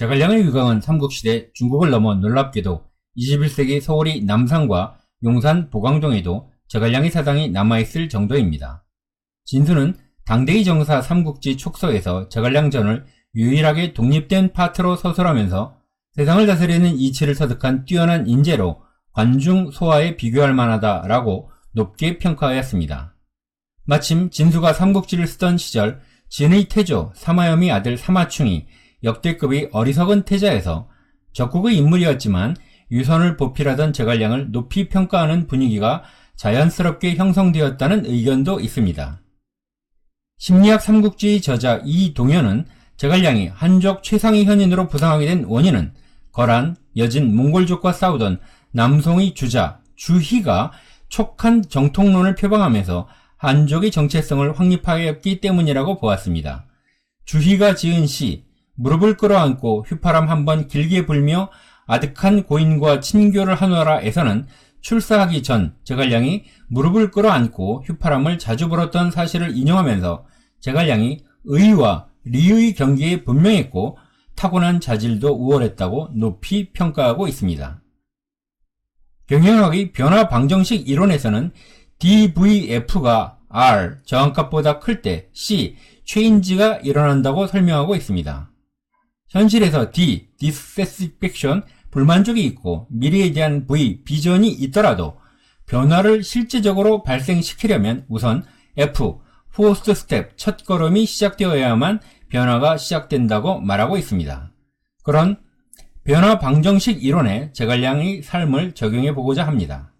제갈량의 위강은 삼국시대 중국을 넘어 놀랍게도 21세기 서울이 남산과 용산 보강동에도 제갈량의 사당이 남아있을 정도입니다. 진수는 당대의 정사 삼국지 촉서에서 제갈량전을 유일하게 독립된 파트로 서술하면서 세상을 다스리는 이치를 터득한 뛰어난 인재로 관중 소화에 비교할 만하다라고 높게 평가하였습니다. 마침 진수가 삼국지를 쓰던 시절 진의 태조 사마염이 아들 사마충이 역대급의 어리석은 태자에서 적국의 인물이었지만 유선을 보필하던 제갈량을 높이 평가하는 분위기가 자연스럽게 형성되었다는 의견도 있습니다. 심리학 삼국지의 저자 이동현은 제갈량이 한족 최상위 현인으로 부상하게 된 원인은 거란, 여진, 몽골족과 싸우던 남송의 주자 주희가 촉한 정통론을 표방하면서 한족의 정체성을 확립하였기 때문이라고 보았습니다. 주희가 지은 시 무릎을 끌어안고 휘파람 한번 길게 불며 아득한 고인과 친교를 하노라에서는 출사하기 전 제갈량이 무릎을 끌어안고 휘파람을 자주 불었던 사실을 인용하면서 제갈량이 의와 리의 경계에 분명했고 타고난 자질도 우월했다고 높이 평가하고 있습니다. 경영학의 변화 방정식 이론에서는 DVF가 R 저항값보다 클 때 C 체인지가 일어난다고 설명하고 있습니다. 현실에서 D dissatisfaction 불만족이 있고 미래에 대한 V 비전이 있더라도 변화를 실제적으로 발생시키려면 우선 F 포스트 스텝 첫 걸음이 시작되어야만 변화가 시작된다고 말하고 있습니다. 그런 변화 방정식 이론에 제갈량의 삶을 적용해 보고자 합니다.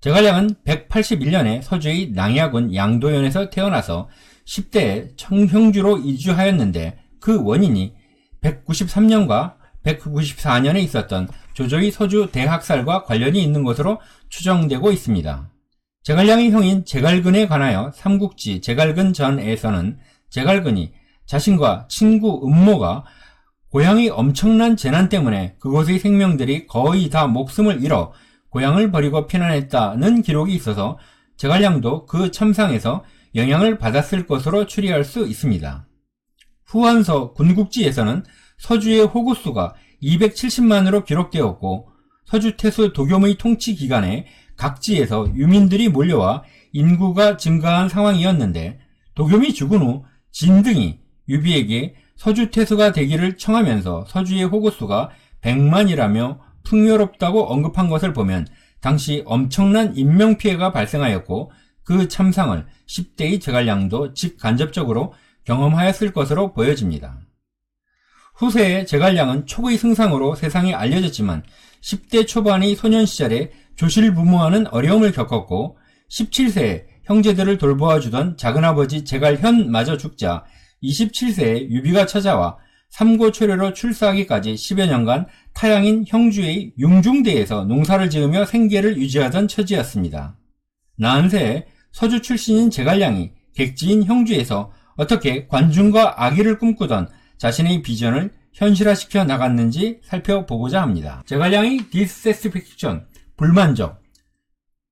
제갈량은 181년에 서주의 낭야군 양도현에서 태어나서 10대에 청형주로 이주하였는데 그 원인이 193년과 194년에 있었던 조조의 서주 대학살과 관련이 있는 것으로 추정되고 있습니다. 제갈량의 형인 제갈근에 관하여 삼국지 제갈근 전에서는 제갈근이 자신과 친구 음모가 고향의 엄청난 재난 때문에 그곳의 생명들이 거의 다 목숨을 잃어 고향을 버리고 피난했다는 기록이 있어서 제갈량도 그 참상에서 영향을 받았을 것으로 추리할 수 있습니다. 후한서 군국지에서는 서주의 호구수가 270만으로 기록되었고 서주 태수 도겸의 통치 기간에 각지에서 유민들이 몰려와 인구가 증가한 상황이었는데 도겸이 죽은 후 진등이 유비에게 서주 태수가 되기를 청하면서 서주의 호구수가 100만이라며 풍요롭다고 언급한 것을 보면 당시 엄청난 인명피해가 발생하였고 그 참상을 10대의 제갈량도 직간접적으로 경험하였을 것으로 보여집니다. 후세에 제갈량은 촉의 승상으로 세상에 알려졌지만 10대 초반의 소년 시절에 조실 부모하는 어려움을 겪었고 17세에 형제들을 돌보아 주던 작은아버지 제갈현 마저 죽자 27세에 유비가 찾아와 삼고초려로 출사하기까지 10여 년간 타양인 형주의 융중대에서 농사를 지으며 생계를 유지하던 처지였습니다. 나한세 서주 출신인 제갈량이 객지인 형주에서 어떻게 관중과 아기를 꿈꾸던 자신의 비전을 현실화시켜 나갔는지 살펴보고자 합니다. 제갈량의 디스세스픽션, 불만족.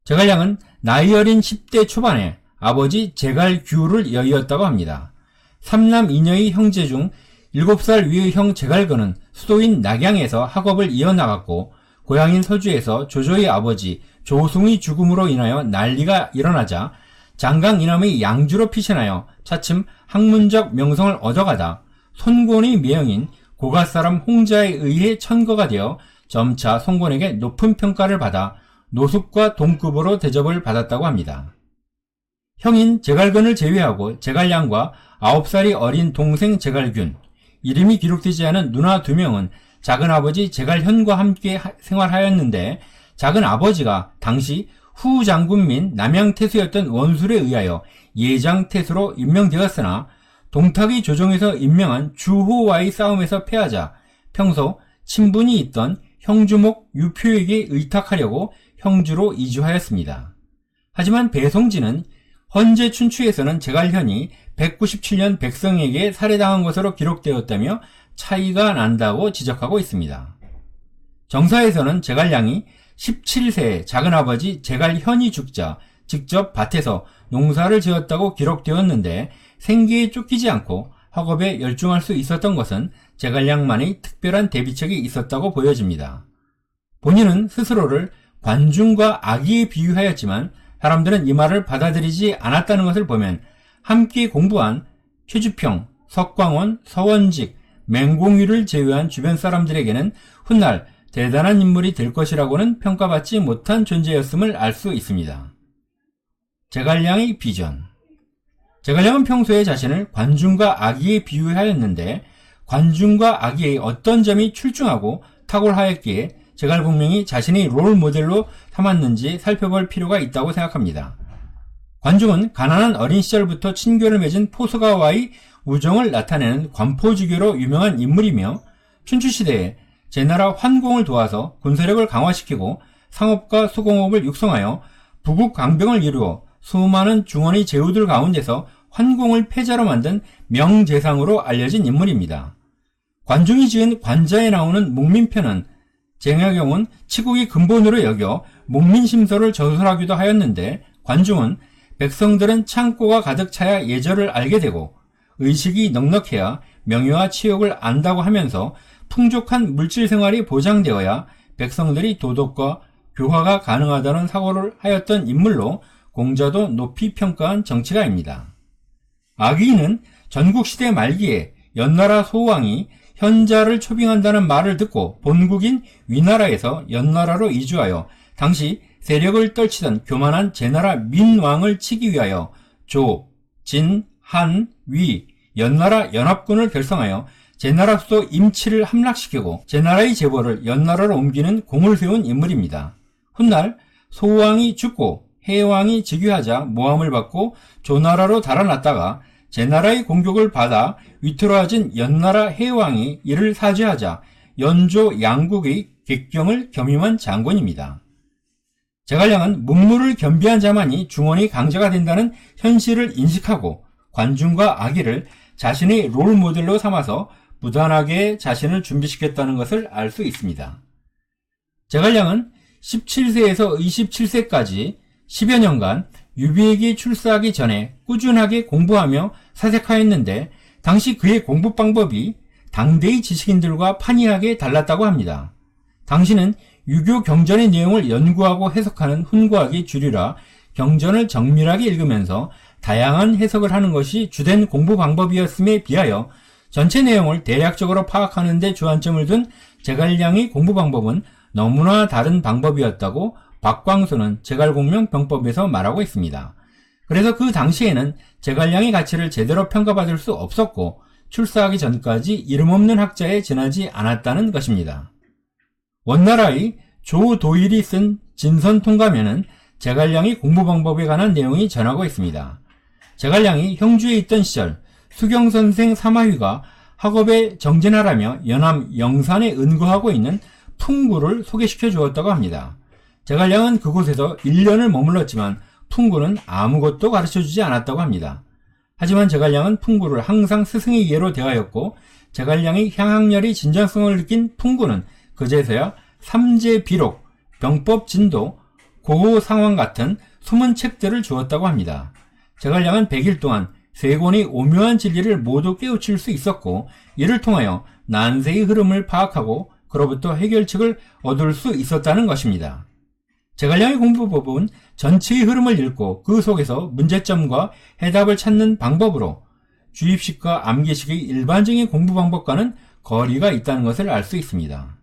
제갈량은 나이 어린 10대 초반에 아버지 제갈규를 여의었다고 합니다. 삼남 이녀의 형제 중 7살 위의 형 제갈근은 수도인 낙양에서 학업을 이어나갔고 고향인 서주에서 조조의 아버지 조승의 죽음으로 인하여 난리가 일어나자 장강 이남의 양주로 피신하여 차츰 학문적 명성을 얻어가다 손권의 매형인 고가 사람 홍자에 의해 천거가 되어 점차 손권에게 높은 평가를 받아 노숙과 동급으로 대접을 받았다고 합니다. 형인 제갈근을 제외하고 제갈량과 9살이 어린 동생 제갈균, 이름이 기록되지 않은 누나 두 명은 작은 아버지 제갈현과 함께 생활하였는데 작은 아버지가 당시 후 장군 민 남양태수였던 원술에 의하여 예장태수로 임명되었으나 동탁이 조정에서 임명한 주호와의 싸움에서 패하자 평소 친분이 있던 형주목 유표에게 의탁하려고 형주로 이주하였습니다. 하지만 배송지는 헌재 춘추에서는 제갈현이 197년 백성에게 살해당한 것으로 기록되었다며 차이가 난다고 지적하고 있습니다. 정사에서는 제갈량이 17세 작은아버지 제갈현이 죽자 직접 밭에서 농사를 지었다고 기록되었는데 생계에 쫓기지 않고 학업에 열중할 수 있었던 것은 제갈량만의 특별한 대비책이 있었다고 보여집니다. 본인은 스스로를 관중과 아기에 비유하였지만 사람들은 이 말을 받아들이지 않았다는 것을 보면 함께 공부한 최주평, 석광원, 서원직, 맹공유를 제외한 주변 사람들에게는 훗날 대단한 인물이 될 것이라고는 평가받지 못한 존재였음을 알 수 있습니다. 제갈량의 비전 제갈량은 평소에 자신을 관중과 아기에 비유하였는데 관중과 아기의 어떤 점이 출중하고 탁월하였기에 제갈공명이 자신의 롤 모델로 삼았는지 살펴볼 필요가 있다고 생각합니다. 관중은 가난한 어린 시절부터 친교를 맺은 포스가와의 우정을 나타내는 관포주교로 유명한 인물이며 춘추시대에 제 나라 환공을 도와서 군사력을 강화시키고 상업과 수공업을 육성하여 부국 강병을 이루어 수많은 중원의 제후들 가운데서 환공을 패자로 만든 명재상으로 알려진 인물입니다. 관중이 지은 관자에 나오는 목민편은 쟁야경은 치국이 근본으로 여겨 목민심서를 저술하기도 하였는데 관중은 백성들은 창고가 가득 차야 예절을 알게 되고 의식이 넉넉해야 명예와 치욕을 안다고 하면서 풍족한 물질 생활이 보장되어야 백성들이 도덕과 교화가 가능하다는 사고를 하였던 인물로 공자도 높이 평가한 정치가입니다. 아기는 전국시대 말기에 연나라 소왕이 현자를 초빙한다는 말을 듣고 본국인 위나라에서 연나라로 이주하여 당시 세력을 떨치던 교만한 제나라 민왕을 치기 위하여 조, 진, 한, 위, 연나라 연합군을 결성하여 제나라 수도 임치를 함락시키고 제나라의 재벌을 연나라로 옮기는 공을 세운 인물입니다. 훗날 소왕이 죽고 해왕이 즉위하자 모함을 받고 조나라로 달아났다가 제나라의 공격을 받아 위태로워진 연나라 해왕이 이를 사죄하자 연조 양국의 객경을 겸임한 장군입니다. 제갈량은 문무를 겸비한 자만이 중원의 강자가 된다는 현실을 인식하고 관중과 아기를 자신의 롤 모델로 삼아서 무단하게 자신을 준비시켰다는 것을 알 수 있습니다. 제갈량은 17세에서 27세까지 10여 년간 유비에게 출사하기 전에 꾸준하게 공부하며 사색하였는데 당시 그의 공부 방법이 당대의 지식인들과 판이하게 달랐다고 합니다. 당시는 유교 경전의 내용을 연구하고 해석하는 훈구하기 주류라 경전을 정밀하게 읽으면서 다양한 해석을 하는 것이 주된 공부 방법이었음에 비하여 전체 내용을 대략적으로 파악하는 데 주안점을 둔 제갈량의 공부 방법은 너무나 다른 방법이었다고 박광수는 제갈공명 병법에서 말하고 있습니다. 그래서 그 당시에는 제갈량의 가치를 제대로 평가받을 수 없었고 출사하기 전까지 이름 없는 학자에 지나지 않았다는 것입니다. 원나라의 조도일이 쓴 진선통감에는 제갈량의 공부 방법에 관한 내용이 전하고 있습니다. 제갈량이 형주에 있던 시절 수경 선생 사마휘가 학업에 정진하라며 연암 영산에 은거하고 있는 풍구를 소개시켜 주었다고 합니다. 제갈량은 그곳에서 1년을 머물렀지만 풍구는 아무것도 가르쳐 주지 않았다고 합니다. 하지만 제갈량은 풍구를 항상 스승의 예로 대하였고 제갈량의 향학열이 진정성을 느낀 풍구는 그제서야 삼재 비록, 병법 진도, 고호 상황 같은 숨은 책들을 주었다고 합니다. 제갈량은 100일 동안 세 권의 오묘한 진리를 모두 깨우칠 수 있었고 이를 통하여 난세의 흐름을 파악하고 그로부터 해결책을 얻을 수 있었다는 것입니다. 제갈량의 공부법은 전체의 흐름을 읽고 그 속에서 문제점과 해답을 찾는 방법으로 주입식과 암기식의 일반적인 공부 방법과는 거리가 있다는 것을 알 수 있습니다.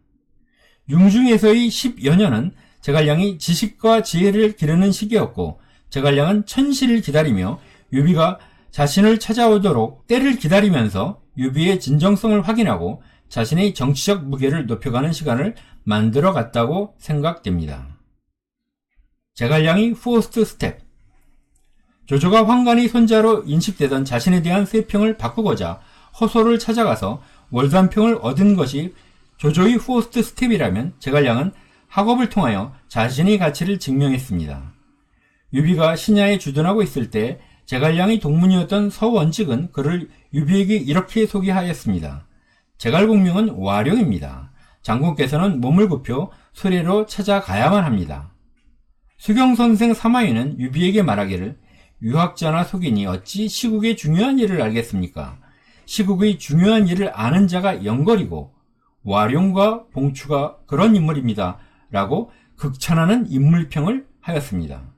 융중에서의 10여 년은 제갈량이 지식과 지혜를 기르는 시기였고 제갈량은 천시를 기다리며 유비가 자신을 찾아오도록 때를 기다리면서 유비의 진정성을 확인하고 자신의 정치적 무게를 높여가는 시간을 만들어 갔다고 생각됩니다. 제갈량이 포스트 스텝 조조가 황관의 손자로 인식되던 자신에 대한 세평을 바꾸고자 허소를 찾아가서 월산평을 얻은 것이 조조의 포스트 스텝이라면 제갈량은 학업을 통하여 자신의 가치를 증명했습니다. 유비가 신야에 주둔하고 있을 때 제갈량의 동문이었던 서원직은 그를 유비에게 이렇게 소개하였습니다. 제갈공명은 와룡입니다. 장군께서는 몸을 굽혀 수레로 찾아가야만 합니다. 수경선생 사마이는 유비에게 말하기를 유학자나 속인이 어찌 시국의 중요한 일을 알겠습니까? 시국의 중요한 일을 아는 자가 영걸이고 와룡과 봉추가 그런 인물입니다. 라고 극찬하는 인물평을 하였습니다.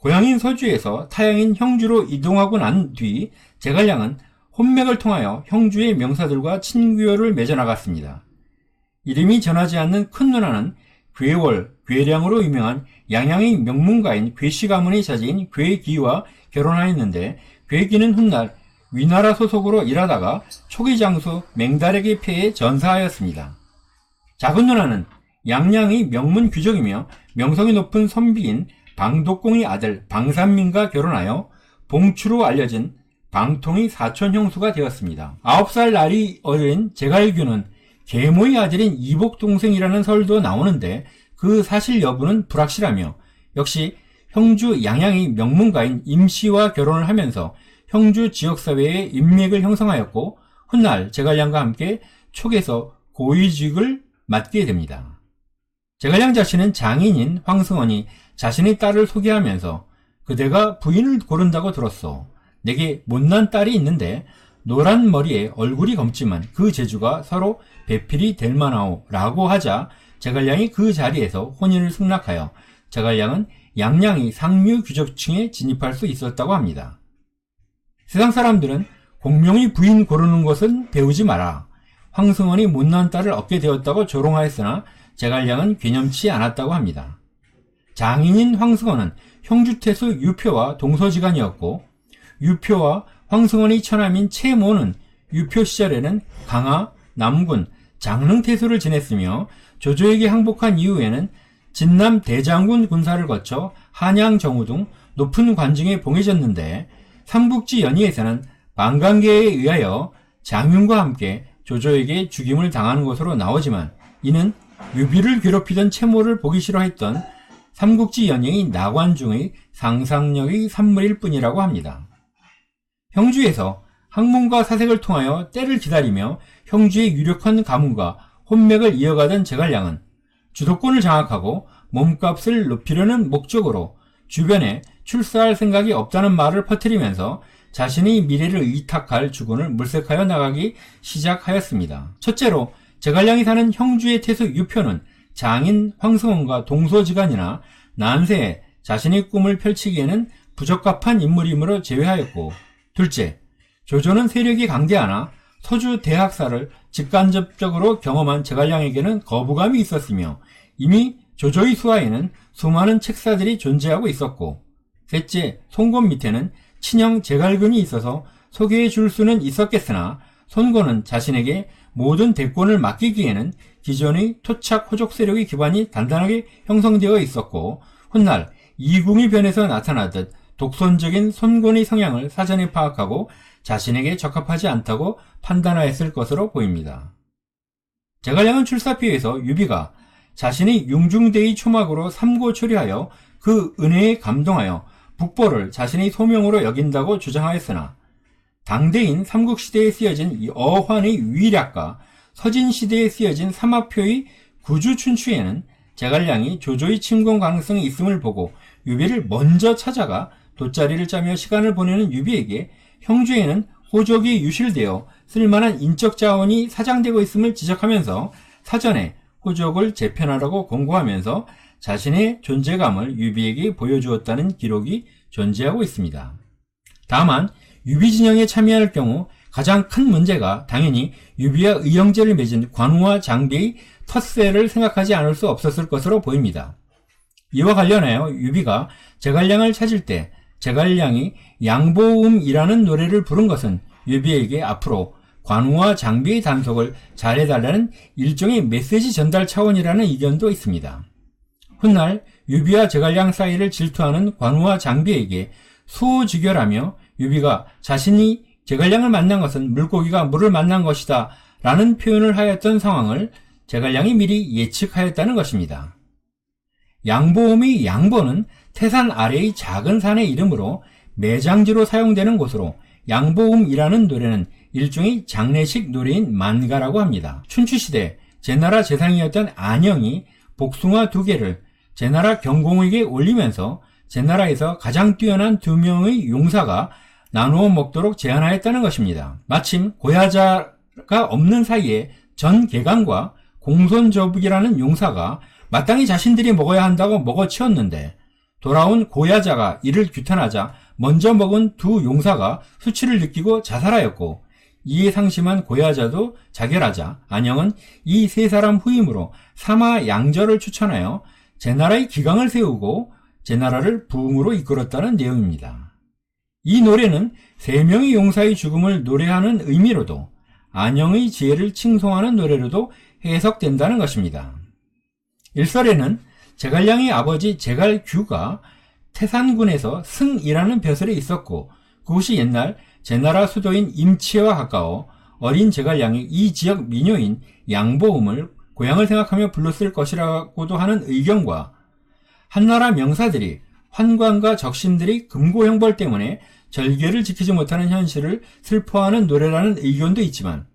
고향인 서주에서 타양인 형주로 이동하고 난 뒤 제갈량은 혼맥을 통하여 형주의 명사들과 친교를 맺어 나갔습니다. 이름이 전하지 않는 큰 누나는 괴월, 괴량으로 유명한 양양의 명문가인 괴씨 가문의 자제인 괴기와 결혼하였는데 괴기는 훗날 위나라 소속으로 일하다가 초기 장수 맹달에게 패해 전사하였습니다. 작은 누나는 양양의 명문 귀족이며 명성이 높은 선비인 방독공의 아들 방산민과 결혼하여 봉추로 알려진 방통의 사촌 형수가 되었습니다. 아홉 살 날이 어린 제갈규는 계모의 아들인 이복 동생이라는 설도 나오는데 그 사실 여부는 불확실하며 역시 형주 양양의 명문가인 임씨와 결혼을 하면서 형주 지역사회의 인맥을 형성하였고 훗날 제갈량과 함께 촉에서 고위직을 맡게 됩니다. 제갈량 자신은 장인인 황승원이 자신의 딸을 소개하면서 그대가 부인을 고른다고 들었어. 내게 못난 딸이 있는데 노란 머리에 얼굴이 검지만 그 재주가 서로 배필이 될 만하오 라고 하자 제갈량이 그 자리에서 혼인을 승낙하여 제갈량은 양양이 상류 귀족층에 진입할 수 있었다고 합니다. 세상 사람들은 공명이 부인 고르는 것은 배우지 마라. 황승원이 못난 딸을 얻게 되었다고 조롱하였으나 제갈량은 개념치 않았다고 합니다. 장인인 황승원은 형주태수 유표와 동서지간이었고 유표와 황승원의 처남인 채모는 유표 시절에는 강하, 남군, 장릉태수를 지냈으며 조조에게 항복한 이후에는 진남 대장군 군사를 거쳐 한양 정우 등 높은 관중에 봉해졌는데 삼국지 연의에서는 반관계에 의하여 장윤과 함께 조조에게 죽임을 당하는 것으로 나오지만 이는 유비를 괴롭히던 채모를 보기 싫어했던 삼국지 연예인 나관중의 상상력의 산물일 뿐이라고 합니다. 형주에서 학문과 사색을 통하여 때를 기다리며 형주의 유력한 가문과 혼맥을 이어가던 제갈량은 주도권을 장악하고 몸값을 높이려는 목적으로 주변에 출사할 생각이 없다는 말을 퍼뜨리면서 자신의 미래를 의탁할 주군을 물색하여 나가기 시작하였습니다. 첫째로 제갈량이 사는 형주의 태수 유표는 장인 황승원과 동서지간이나 난세에 자신의 꿈을 펼치기에는 부적합한 인물이므로 제외하였고 둘째, 조조는 세력이 강대하나 서주 대학사를 직간접적으로 경험한 제갈량에게는 거부감이 있었으며 이미 조조의 수하에는 수많은 책사들이 존재하고 있었고 셋째, 송곳 밑에는 친형 제갈근이 있어서 소개해 줄 수는 있었겠으나 손고는 자신에게 모든 대권을 맡기기에는 기존의 토착 호족 세력의 기반이 단단하게 형성되어 있었고 훗날 이궁이 변해서 나타나듯 독선적인 손권의 성향을 사전에 파악하고 자신에게 적합하지 않다고 판단하였을 것으로 보입니다. 제갈량은 출사피에서 유비가 자신이 융중대의 초막으로 삼고 초리하여 그 은혜에 감동하여 북보를 자신의 소명으로 여긴다고 주장하였으나 당대인 삼국시대에 쓰여진 어환의 위략과 서진시대에 쓰여진 삼합표의 구주춘추에는 제갈량이 조조의 침공 가능성이 있음을 보고 유비를 먼저 찾아가 돗자리를 짜며 시간을 보내는 유비에게 형주에는 호족이 유실되어 쓸만한 인적 자원이 사장되고 있음을 지적하면서 사전에 호족을 재편하라고 공고하면서 자신의 존재감을 유비에게 보여주었다는 기록이 존재하고 있습니다. 다만 유비 진영에 참여할 경우 가장 큰 문제가 당연히 유비와 의형제를 맺은 관우와 장비의 텃세를 생각하지 않을 수 없었을 것으로 보입니다. 이와 관련하여 유비가 제갈량을 찾을 때 제갈량이 양보음이라는 노래를 부른 것은 유비에게 앞으로 관우와 장비의 단속을 잘해달라는 일종의 메시지 전달 차원이라는 의견도 있습니다. 훗날 유비와 제갈량 사이를 질투하는 관우와 장비에게 수호지결하며 유비가 자신이 제갈량을 만난 것은 물고기가 물을 만난 것이다 라는 표현을 하였던 상황을 제갈량이 미리 예측하였다는 것입니다. 양보음의 양보는 태산 아래의 작은 산의 이름으로 매장지로 사용되는 곳으로 양보음이라는 노래는 일종의 장례식 노래인 만가라고 합니다. 춘추시대 제나라 재상이었던 안영이 복숭아 두 개를 제나라 경공에게 올리면서 제나라에서 가장 뛰어난 두 명의 용사가 나누어 먹도록 제안하였다는 것입니다. 마침 고야자가 없는 사이에 전계강과 공손저북이라는 용사가 마땅히 자신들이 먹어야 한다고 먹어치웠는데 돌아온 고야자가 이를 규탄하자 먼저 먹은 두 용사가 수치를 느끼고 자살하였고 이에 상심한 고야자도 자결하자 안영은 이 세 사람 후임으로 사마 양절을 추천하여 제나라의 기강을 세우고 제나라를 부흥으로 이끌었다는 내용입니다. 이 노래는 세 명의 용사의 죽음을 노래하는 의미로도 안영의 지혜를 칭송하는 노래로도 해석된다는 것입니다. 일설에는 제갈량의 아버지 제갈규가 태산군에서 승이라는 벼슬에 있었고 그곳이 옛날 제 나라 수도인 임치와 가까워 어린 제갈량이 이 지역 민요인 양보음을 고향을 생각하며 불렀을 것이라고도 하는 의견과 한나라 명사들이 환관과 적신들이 금고형벌 때문에 절개를 지키지 못하는 현실을 슬퍼하는 노래라는 의견도 있지만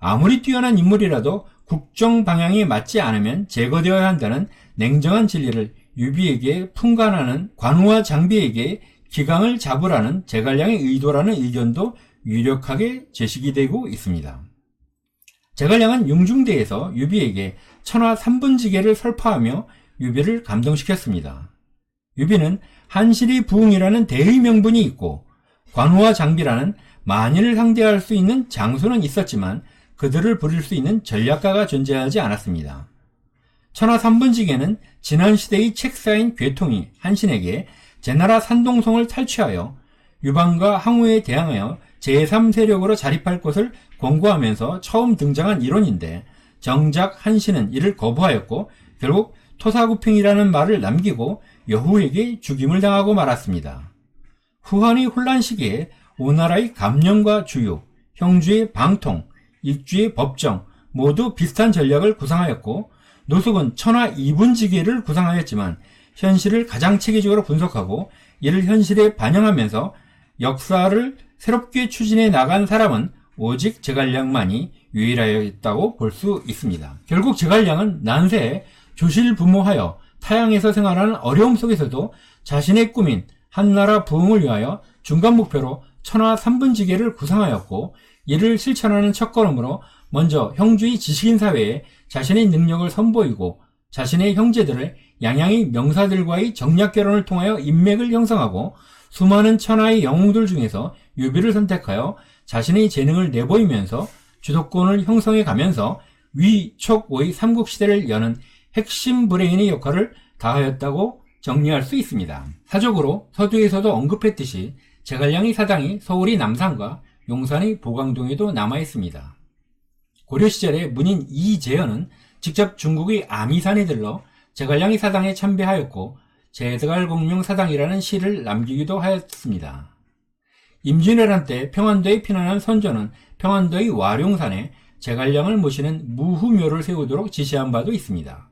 아무리 뛰어난 인물이라도 국정 방향에 맞지 않으면 제거되어야 한다는 냉정한 진리를 유비에게 풍간하는 관우와 장비에게 기강을 잡으라는 제갈량의 의도라는 의견도 유력하게 제시가 되고 있습니다. 제갈량은 융중대에서 유비에게 천하 3분지계를 설파하며 유비를 감동시켰습니다. 유비는 한실이 부흥이라는 대의 명분이 있고 관우와 장비라는 만인을 상대할 수 있는 장수는 있었지만 그들을 부릴 수 있는 전략가가 존재하지 않았습니다. 천하 3분지계는 지난 시대의 책사인 괴통이 한신에게 제나라 산동성을 탈취하여 유방과 항우에 대항하여 제3세력으로 자립할 것을 권고하면서 처음 등장한 이론인데 정작 한신은 이를 거부하였고 결국 토사구팽이라는 말을 남기고 여후에게 죽임을 당하고 말았습니다. 후한의 혼란 시기에 오나라의 감령과 주요, 형주의 방통, 입주의 법정 모두 비슷한 전략을 구상하였고 노숙은 천하 이분지계를 구상하였지만 현실을 가장 체계적으로 분석하고 이를 현실에 반영하면서 역사를 새롭게 추진해 나간 사람은 오직 제갈량만이 유일하였다고 볼 수 있습니다. 결국 제갈량은 난세에 조실 부모하여 타양에서 생활하는 어려움 속에서도 자신의 꿈인 한나라 부흥을 위하여 중간 목표로 천하 3분지계를 구상하였고 이를 실천하는 첫걸음으로 먼저 형주의 지식인 사회에 자신의 능력을 선보이고 자신의 형제들을 양양의 명사들과의 정략 결혼을 통하여 인맥을 형성하고 수많은 천하의 영웅들 중에서 유비를 선택하여 자신의 재능을 내보이면서 주도권을 형성해 가면서 위촉의 삼국시대를 여는 핵심 브레인의 역할을 다하였다고 정리할 수 있습니다. 사적으로 서두에서도 언급했듯이 제갈량의 사당이 서울이 남산과 용산의 보강동에도 남아 있습니다. 고려 시절에 문인 이재현은 직접 중국의 아미산에 들러 제갈량이 사당에 참배하였고 제갈공명 사당이라는 시를 남기기도 하였습니다. 임진왜란 때 평안도에 피난한 선조는 평안도의 와룡산에 제갈량을 모시는 무후묘를 세우도록 지시한 바도 있습니다.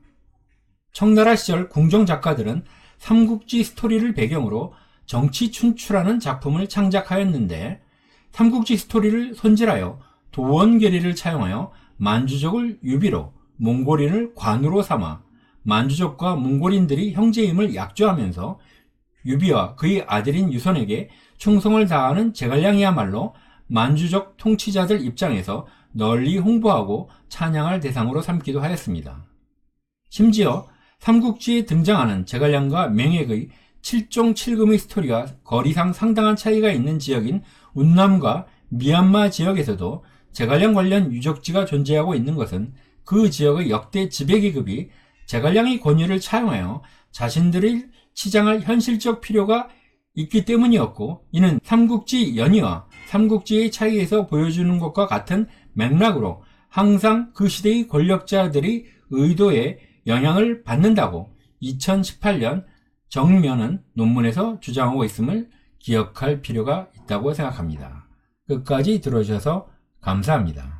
청나라 시절 궁정 작가들은 삼국지 스토리를 배경으로 정치 춘추라는 작품을 창작하였는데 삼국지 스토리를 손질하여 도원계리를 차용하여 만주족을 유비로 몽골인을 관으로 삼아 만주족과 몽골인들이 형제임을 약조하면서 유비와 그의 아들인 유선에게 충성을 다하는 제갈량이야말로 만주족 통치자들 입장에서 널리 홍보하고 찬양할 대상으로 삼기도 하였습니다. 심지어 삼국지에 등장하는 제갈량과 맹액의 7종 7금의 스토리와 거리상 상당한 차이가 있는 지역인 운남과 미얀마 지역에서도 제갈량 관련 유적지가 존재하고 있는 것은 그 지역의 역대 지배계급이 제갈량의 권위를 차용하여 자신들의 치장할 현실적 필요가 있기 때문이었고 이는 삼국지 연의와 삼국지의 차이에서 보여주는 것과 같은 맥락으로 항상 그 시대의 권력자들이 의도에 영향을 받는다고 2018년 정면은 논문에서 주장하고 있음을 기억할 필요가 있다고 생각합니다. 끝까지 들어주셔서 감사합니다.